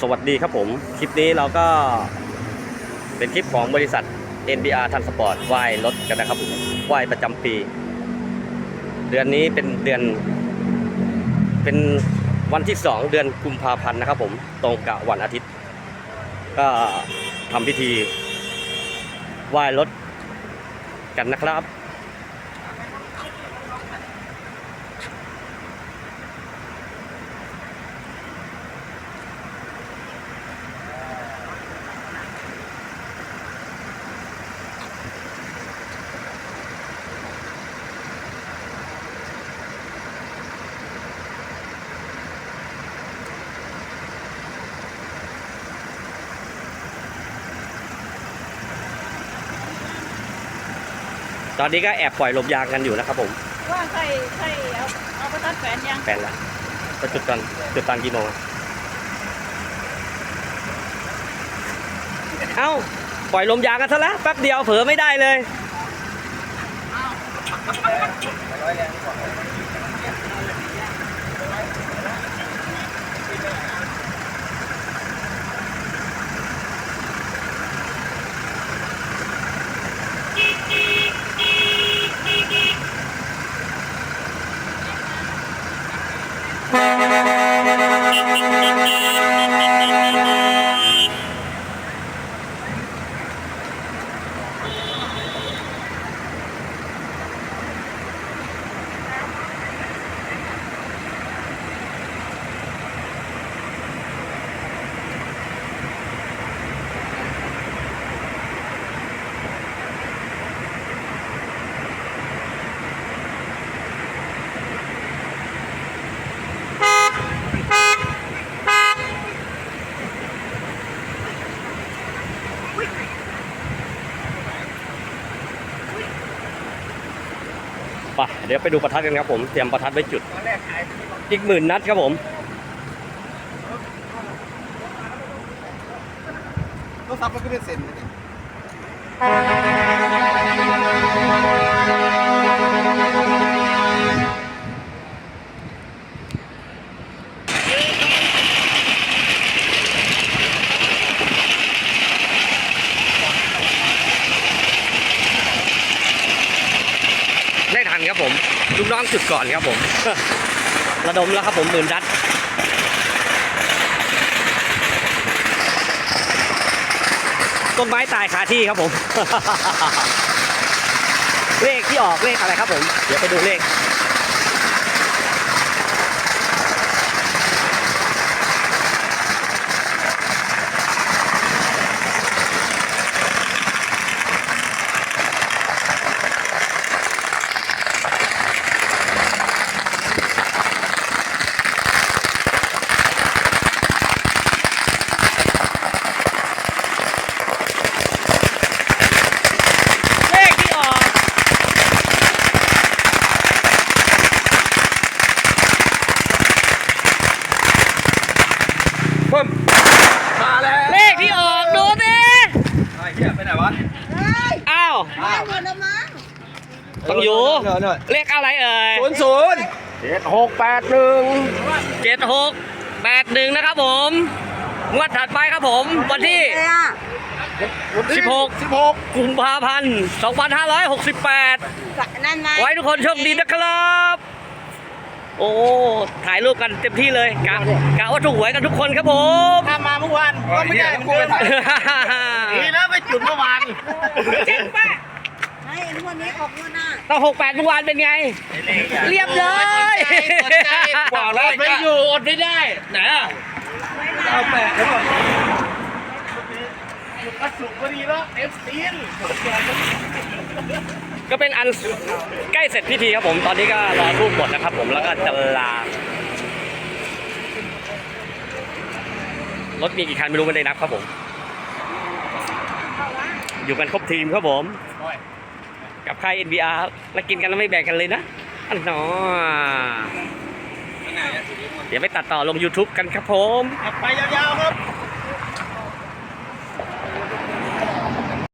สวัสดีครับผม คลิปนี้เราก็เป็นคลิปของบริษัท NBR ทันสปอร์ตไหว้รถกันนะครับผมไหว้ประจำปี เดือนนี้เป็นเดือน เป็นวันที่ 2 เดือนกุมภาพันธ์นะครับผมตรงกับวันอาทิตย์ ก็ทำพิธีไหว้รถกันนะครับ ตอนนี้ก็แอบปล่อยลมยางกันอยู่นะครับผมว่าใครใครเอาเอาไปตัดแฟนยังแฟนละก็จุดตอนจุดตอนกี่โมงอะเอ้าปล่อยลมยางกันซะแล้วแป๊บเดียวเผลอไม่ได้เลย ไปเดี๋ยวไปดูประทัดกันครับผมเตรียมประทัดไว้จุด อีกหมื่นนัดครับผมต้องซับมันก็เป็นเซนเลย น้องจุดก่อนครับผม ระดมแล้วครับผมหมื่นดัดต้นไม้ตายคาที่ครับผม เลขที่ออกเลขอะไรครับผม เดี๋ยวไปดูเลข เลขที่ออก ปึ้มมาแล้ว เลขที่ออกดูสิไอ้เหี้ยไปไหนวะอ้าวไม่หมดแล้วมั้งต้องอยู่เนอะเนอะเลขอะไรเอ่ยศูนย์ศูนย์เจ็ดหกแปดหนึ่งเจ็ดหกแปดหนึ่งนะครับผมงวดถัดไปครับผม วันที่เลยอะสิบหกสิบหกกุมภาพันธ์สองพันห้าร้อยหกสิบแปดนั่นไหมไว้ทุกคนโชคดีนะครับ โอ้ถ่ายรูปกันเต็มที่เลยกะกะว่าถูกหวยกันทุกคนครับผมถ้ามาเมื่อวานก็ไม่ได้กูไปถ่ายนี่นะไปจุดเมื่อวานจริงป่ะไม่งวดนี้ออกงวดหน้าตอนหกแปดเมื่อวานเป็นไง เรียบเลยบอกแล้วไม่อยู่อดไม่ได้ไหนอะเอาแปดแล้ว กระสุกพอดีแล้วเอฟซีนก็เป็นอันใกล้เสร็จพิธีครับผม ตอนนี้ก็รอรูปหมดนะครับผมแล้วก็จะลารถมีกี่คันไม่รู้ไม่ได้นับครับผม อยู่กันครบทีมครับผม กับค่าย NBR แล้วกินกันแล้วไม่แบ่งกันเลยนะอันนอเดี๋ยวไปตัดต่อลง YouTube กันครับผม ไปยาวๆครับ